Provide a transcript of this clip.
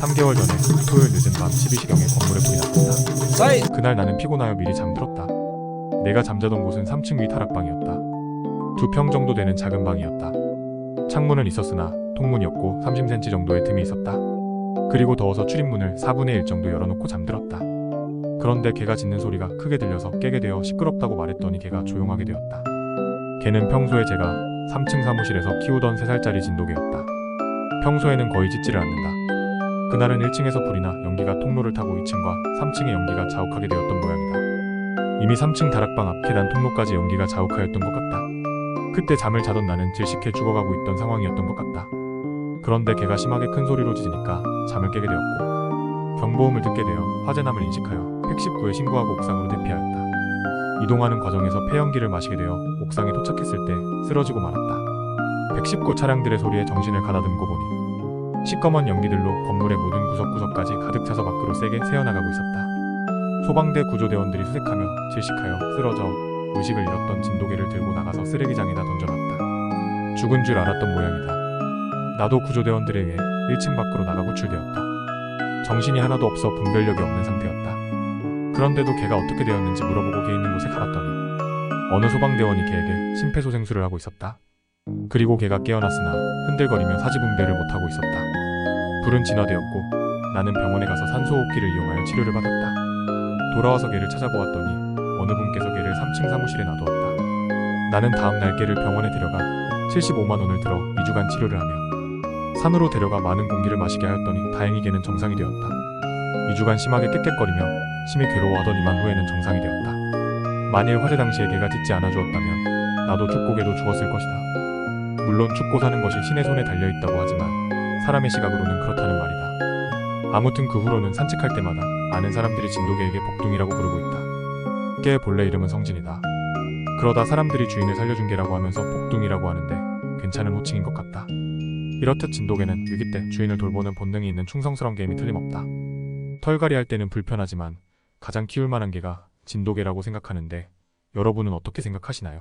3개월 전에 토요일 늦은 밤 12시경에 건물에 불이 났다. 사이 그날 나는 피곤하여 미리 잠들었다. 내가 잠자던 곳은 3층 위 타락방이었다. 두 평 정도 되는 작은 방이었다. 창문은 있었으나 통문이 없고 30cm 정도의 틈이 있었다. 그리고 더워서 출입문을 4분의 1 정도 열어놓고 잠들었다. 그런데 개가 짖는 소리가 크게 들려서 깨게 되어 시끄럽다고 말했더니 개가 조용하게 되었다. 개는 평소에 제가 3층 사무실에서 키우던 3살짜리 진돗개였다. 평소에는 거의 짖지를 않는다. 그날은 1층에서 불이나 연기가 통로를 타고 2층과 3층의 연기가 자욱하게 되었던 모양이다. 이미 3층 다락방 앞 계단 통로까지 연기가 자욱하였던 것 같다. 그때 잠을 자던 나는 질식해 죽어가고 있던 상황이었던 것 같다. 그런데 개가 심하게 큰 소리로 짖으니까 잠을 깨게 되었고 경보음을 듣게 되어 화재남을 인식하여 119에 신고하고 옥상으로 대피하였다. 이동하는 과정에서 폐연기를 마시게 되어 옥상에 도착했을 때 쓰러지고 말았다. 119 차량들의 소리에 정신을 가다듬고 보니 시꺼먼 연기들로 건물의 모든 구석구석까지 가득 차서 밖으로 세게 새어나가고 있었다. 소방대 구조대원들이 수색하며 질식하여 쓰러져 의식을 잃었던 진돗개를 들고 나가서 쓰레기장에다 던져놨다. 죽은 줄 알았던 모양이다. 나도 구조대원들에 의해 1층 밖으로 나가 구출되었다. 정신이 하나도 없어 분별력이 없는 상태였다. 그런데도 걔가 어떻게 되었는지 물어보고 걔 있는 곳에 가봤더니 어느 소방대원이 걔에게 심폐소생술을 하고 있었다. 그리고 걔가 깨어났으나 흔들거리며 사지분별을 못하고 있었다. 불은 진화되었고 나는 병원에 가서 산소호흡기를 이용하여 치료를 받았다. 돌아와서 걔를 찾아보았더니 어느 분께서 걔를 3층 사무실에 놔두었다. 나는 다음날 걔를 병원에 데려가 75만 원을 들어 2주간 치료를 하며 산으로 데려가 많은 공기를 마시게 하였더니 다행히 걔는 정상이 되었다. 2주간 심하게 깨끗거리며 심히 괴로워하더니만 후에는 정상이 되었다. 만일 화재 당시에 걔가 짖지 않아 주었다면 나도 죽고 걔도 죽었을 것이다. 물론 죽고 사는 것이 신의 손에 달려 있다고 하지만 사람의 시각으로는 그렇다는 말이다. 아무튼 그 후로는 산책할 때마다 아는 사람들이 진돗개에게 복둥이라고 부르고 있다. 개의 본래 이름은 성진이다. 그러다 사람들이 주인을 살려준 개라고 하면서 복둥이라고 하는데 괜찮은 호칭인 것 같다. 이렇듯 진돗개는 위기 때 주인을 돌보는 본능이 있는 충성스러운 개임이 틀림없다. 털갈이 할 때는 불편하지만 가장 키울 만한 개가 진돗개라고 생각하는데 여러분은 어떻게 생각하시나요?